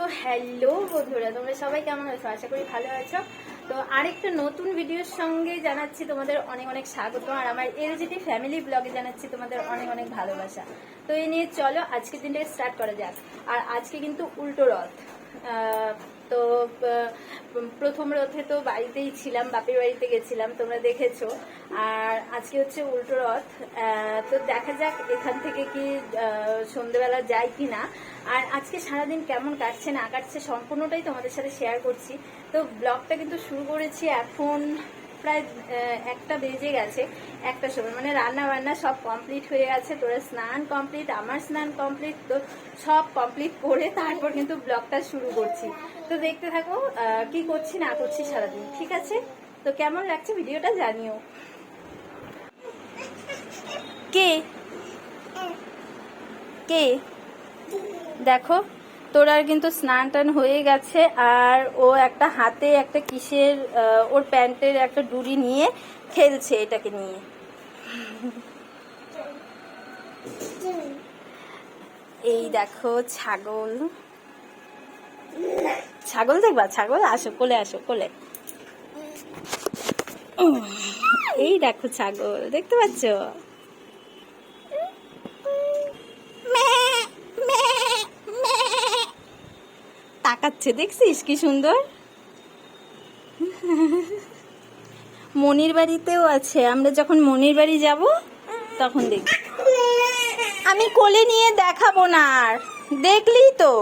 তো হ্যালো বন্ধুরা, তোমরা সবাই কেমন আছো? আশা করি ভালো আছো। তো আরেকটা নতুন ভিডিওর সঙ্গে জানাচ্ছি তোমাদের অনেক অনেক স্বাগত, আর আমার এলজিটি ফ্যামিলি ব্লগে জানাচ্ছি তোমাদের অনেক অনেক ভালোবাসা। তো এই নিয়ে চলো, আজকের দিনটা স্টার্ট করা যাক। আর আজকে কিন্তু উল্টো রথ। তো প্রথম রথে তো বাড়িতেই ছিলাম, বাপের বাড়িতে গেছিলাম, তোমরা দেখেছ। আর আজকে হচ্ছে উল্টো রথ তো দেখা যাক এখান থেকে কি সন্ধেবেলা যায় কি না আর আজকে সারাদিন কেমন কাটছে, না কাটছে, সম্পূর্ণটাই তোমাদের সাথে শেয়ার করছি। তো ব্লগটা কিন্তু শুরু করেছি এখন প্রায় একটা বেজে গেছে, একটা সময়। মানে রান্না বান্না সব কমপ্লিট হয়ে গেছে তোরা স্নান কমপ্লিট আমার স্নান কমপ্লিট তো সব কমপ্লিট করে তারপর কিন্তু ব্লগটা শুরু করছি। তো দেখতে থাকো কি করছি, না করছি সারাদিন, ঠিক আছে? তো কেমন লাগছে ভিডিওটা জানিও। কে? কে? দেখো। তোর আর কিন্তু স্নান টান হয়ে গেছে, আর ও একটা হাতে একটা কিসের ওর প্যান্টের একটা ডুরি নিয়ে খেলছে এটাকে নিয়ে। এই দেখো ছাগল। ছাগল দেখবা? ছাগল, আসো, কোলে আসো, কোলে। এই দেখো ছাগল, দেখতে পাচ্ছ? তাকাচ্ছে, দেখছিস কি সুন্দর? মনির বাড়িতেও আছে, আমরা যখন মনির বাড়ি যাব, তখন দেখব। আমি কোলে নিয়ে দেখাবো না আর, দেখলি তো।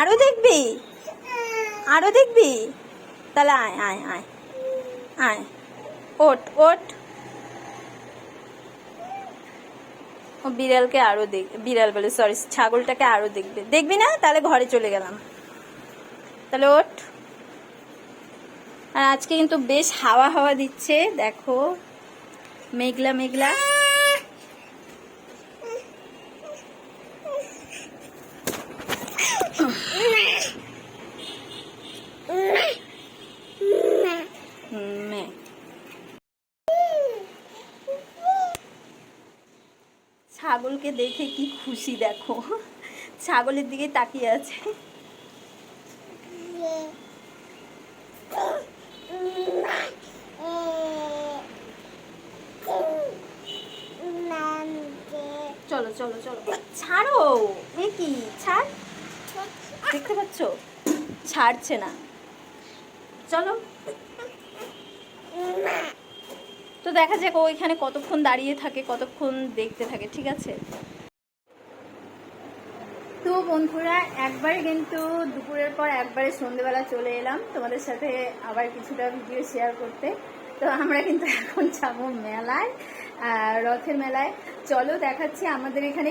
আরও দেখবি? আরও দেখবি? তাহলে আয় আয় আয়। আয়। ওট ওট ও বিড়ালকে আরও দেখ বিড়াল বলে সরি ছাগলটাকে আরও দেখবে। দেখবি না? তাহলে ঘরে চলে গেলাম। তাহলে ওঠ। আর আজকে কিন্তু বেশ হাওয়া হাওয়া দিচ্ছে, দেখো। মেঘলা মেঘলা। ছাগলকে দেখে কি খুশি দেখো। ছাগলের দিকে তাকিয়ে আছে। চলো চলো চলো। ছাড়ো এ কি ছাড়। দেখতে পাচ্ছ? ছাড়ছে না। চলো তো দেখা যাক ওইখানে কতক্ষণ দাঁড়িয়ে থাকে, কতক্ষণ দেখতে থাকে, ঠিক আছে? তো বন্ধুরা, একবার কিন্তু দুপুরের পর একবারে সন্ধেবেলা চলে এলাম তোমাদের সাথে আবার কিছুটা ভিডিও শেয়ার করতে। তো আমরা কিন্তু এখন যাব মেলায় রথের মেলায়। চলো দেখাচ্ছি আমাদের এখানে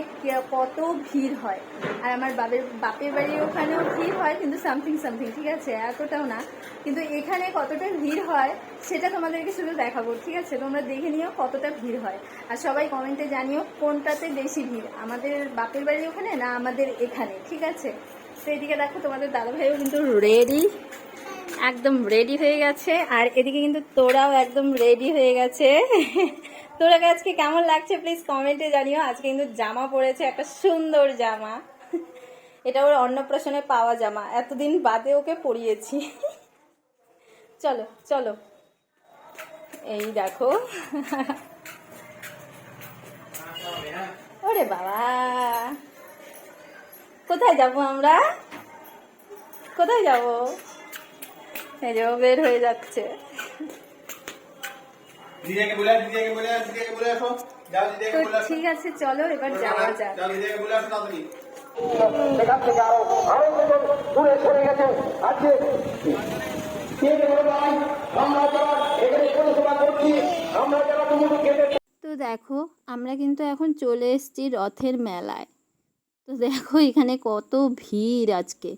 কত ভিড় হয়। আর আমার বাপের বাপের বাড়ির ওখানেও ভিড় হয়, কিন্তু সামথিং সামথিং ঠিক আছে? এতটাও না। কিন্তু এখানে কতটা ভিড় হয়, সেটা তোমাদেরকে শুধু দেখাবো, ঠিক আছে? তোমরা দেখে নিও কতটা ভিড় হয়। আর সবাই কমেন্টে জানিও কোনটাতে বেশি ভিড়, আমাদের বাপের বাড়ির ওখানে না আমাদের এখানে, ঠিক আছে? তো এদিকে দেখো তোমাদের দাদাভাইও কিন্তু রেডি একদম রেডি হয়ে গেছে। আর এদিকে কিন্তু তোরাও একদম রেডি হয়ে গেছে। তোরা আজকে কেমন লাগছে প্লিজ কমেন্টে জানিও। আজকে কিন্তু জামা পরেছে, একটা সুন্দর জামা। এটা ওর অন্নপ্রাশনে পাওয়া জামা। এতদিন বাদে ওকে পরিয়েছি। চলো চলো। এই দেখো। ওরে বাবা। কোথায় যাব আমরা? কোথায় যাব? এই যে বের হয়ে যাচ্ছে। দিদিকে বলে দিদিকে বলে দিদিকে বলে আসো। যাও দিদিকে বলে আসো। ঠিক আছে চলো এবার যাওয়া যাক। যাও দিদিকে বলে আসো তাড়াতাড়ি। সেখান থেকে আরও আরও দূরে সরে গেছে। আজকে কে বলে ভাই আমরা যারা এখানে পরিষেবা করছি আমরা যারা তুমি খেতে তো দেখো আমরা কিন্তু এখন চলে এসেছি রথের মেলায়। তো দেখো এখানে কত ভিড় আজকে।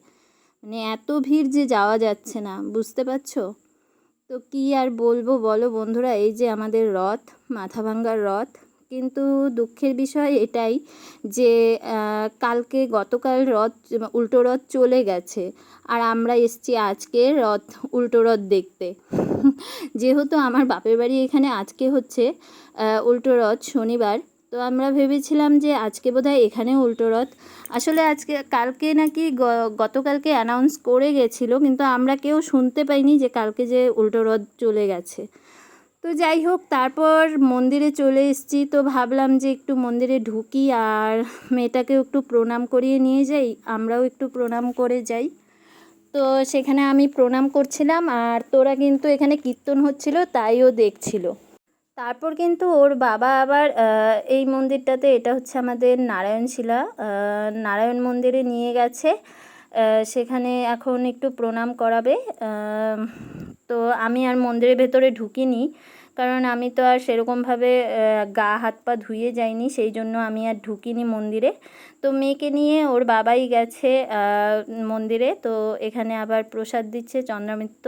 মানে এত ভিড় যে যাওয়া যাচ্ছে না বুঝতে পারছ? তো কি আর বলব বলো বন্ধুরা, এই যে আমাদের রথ মাথা ভাঙ্গার রথ, কিন্তু দুঃখের বিষয় এটাই যে কালকে গতকাল রথ, উল্টো রথ চলে গেছে আর আমরা এসছি আজকে রথ, উল্টো রথ দেখতে। যেহেতু আমার বাপের বাড়ি এখানে আজকে হচ্ছে উল্টো রথ শনিবার তো আমরা ভেবেছিলাম যে আজকে বোধহয় এখানে উল্টো রথ। আসলে আজকে, কালকে নাকি গতকালকে অ্যানাউন্স করে গেছিল, কিন্তু আমরা কেউ শুনতে পাইনি যে কালকে যে উল্টো রথ চলে গেছে। তো যাই হোক, তারপর মন্দিরে চলে এসেছি, তো ভাবলাম যে একটু মন্দিরে ঢুকি আর মেয়েটাকেও একটু প্রণাম করিয়ে নিয়ে যাই, আমরাও একটু প্রণাম করে যাই। তো সেখানে আমি প্রণাম করছিলাম আর তোরা কিন্তু এখানে কীর্তন হচ্ছিল, তাইও দেখছিল। তারপর কিন্তু ওর বাবা আবার এই মন্দিরটাতে, এটা হচ্ছে আমাদের নারায়ণশিলা নারায়ণ মন্দিরে নিয়ে গেছে সেখানে এখন একটু প্রণাম করাবে তো আমি আর মন্দিরের ভেতরে ঢুকিনি, কারণ আমি তো আর সেরকমভাবে গা হাত পা ধুয়ে যাইনি, সেই জন্য আমি আর ঢুকিনি মন্দিরে। তো মেয়েকে নিয়ে ওর বাবাই গেছে মন্দিরে, তো এখানে আবার প্রসাদ দিচ্ছে চন্দ্রমিত্র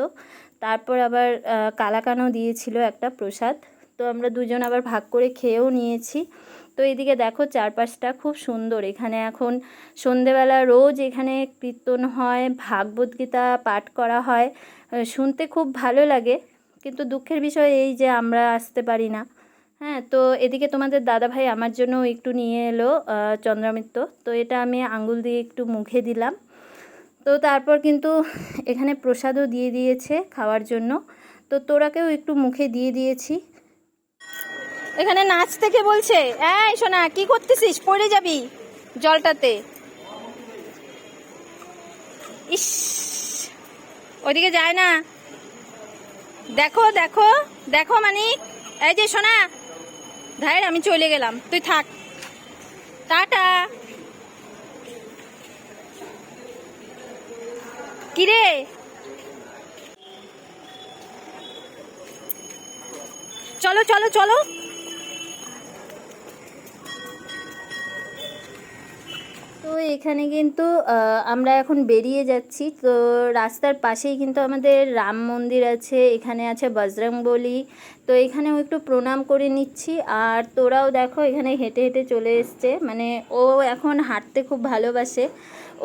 তারপর আবার কালাকানও দিয়েছিল একটা প্রসাদ। তো আমরা দুজন আবার ভাগ করে খেয়েও নিয়েছি। তো এদিকে দেখো চারপাশটা খুব সুন্দর। এখানে এখন সন্ধেবেলা রোজ এখানে কীর্তন হয়, ভাগবত গীতা পাঠ করা হয়। শুনতে খুব ভালো লাগে। কিন্তু দুঃখের বিষয় এই যে আমরা আসতে পারি না। হ্যাঁ তো এদিকে তোমাদের দাদা ভাই আমার জন্য একটু নিয়ে এলো চন্দ্রামিত্র তো এটা আমি আঙ্গুল দিয়ে একটু মুখে দিলাম। তো তারপর কিন্তু এখানে প্রসাদও দিয়ে দিয়েছে খাওয়ার জন্য। তো তোরাকেও একটু মুখে দিয়ে দিয়েছি। এখানে নাচ থেকে বলছে, এই সোনা, কি করতেছিস? পড়ে যাবি জলটাতে। ইস ওদিকে যায় না। দেখো দেখো দেখো মানিক। এই যে সোনা ধারের আমি চলে গেলাম। তুই থাক। টাটা। কিরে? চলো চলো চলো। এখানে কিন্তু আমরা এখন বেরিয়ে যাচ্ছি। তো রাস্তার পাশেই কিন্তু আমাদের রাম মন্দির আছে, এখানে আছে বজরং বলি। তো এখানেও একটু প্রণাম করে নিচ্ছি। আর তোরাও দেখো এখানে হেঁটে হেঁটে চলে এসছে। মানে ও এখন হাঁটতে খুব ভালোবাসে।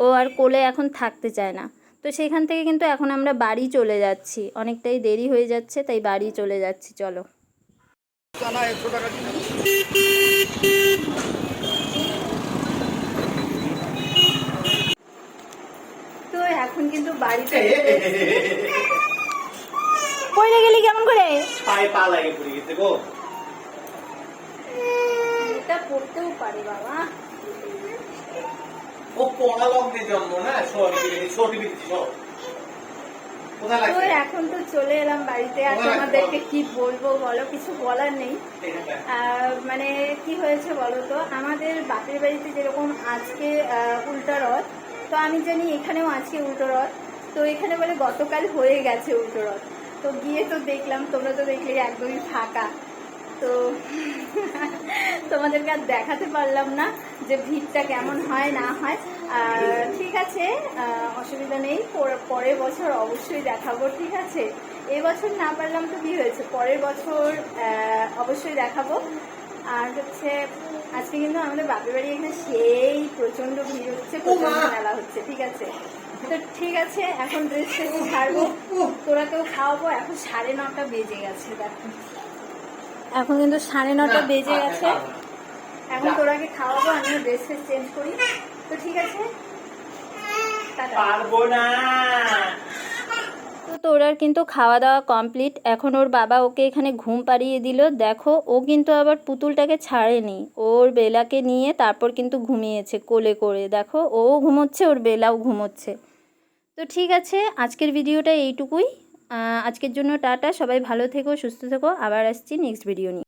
ও আর কোলে এখন থাকতে চায় না। তো সেখান থেকে কিন্তু এখন আমরা বাড়ি চলে যাচ্ছি। অনেকটাই দেরি হয়ে যাচ্ছে, তাই বাড়ি চলে যাচ্ছি। চলো। তো এখন কিন্তু বাড়িতে পড়ে গেলি কেমন করে? পায়ে পা লাগে পড়ে গেছে গো। এটা পড়তেও পারে বাবা। ও পড়া লগ্নে জন্ম না সরি ছোটি বিচ্ছি সব এখন তো চলে এলাম বাড়িতে। আর তোমাদেরকে কি বলব বলো? কিছু বলার নেই। আহ, মানে কি হয়েছে বলো তো? আমাদের বাপের বাড়িতে যেরকম আজকে আহ, উল্টো রথ তো আমি জানি এখানেও আজকে উল্টো রথ। তো এখানে বলে গতকাল হয়ে গেছে উল্টো রথ তো গিয়ে তো দেখলাম তোমরা তো দেখলে একদমই ফাঁকা। তো তোমাদেরকে আর দেখাতে পারলাম না যে ভিড়টা কেমন হয় না হয়। আর ঠিক আছে অসুবিধা নেই। পর- পরের বছর অবশ্যই দেখাবো ঠিক আছে? এবছর না পারলাম তো কি হয়েছে? পরের বছর অবশ্যই দেখাবো। আর হচ্ছে আজকে কিন্তু আমাদের বাপের বাড়ি এখানে সেই প্রচণ্ড ভিড় হচ্ছে প্রচণ্ড মেলা হচ্ছে ঠিক আছে? তো ঠিক আছে এখন ড্রেস ফ্রেস ছাড়বো। তোরা কেউ খাওয়াবো এখন সাড়ে নটা বেজে গেছে দেখো। এখন কিন্তু সাড়ে নটা বেজে গেছে। এখন তোরাকে খাওয়াবো আমিও ড্রেস ফ্রেস চেঞ্জ করি। তো ঠিক আছে? পারব না। তো তোরার কিন্তু খাওয়া দাওয়া কমপ্লিট এখন ওর বাবা ওকে এখানে ঘুম পাড়িয়ে দিল। দেখো ও কিন্তু আবার পুতুলটাকে ছাড়েনি। ওর বেলাকে নিয়ে তারপর কিন্তু ঘুমিয়েছে কোলে করে। দেখো ও ঘুমোচ্ছে ওর বেলাও ঘুমোচ্ছে। তো ঠিক আছে, আজকের ভিডিওটা এইটুকুই। আজকের জন্য টাটা, সবাই ভালো থেকো, সুস্থ থেকো, আবার আসছি নেক্সট ভিডিও নিয়ে।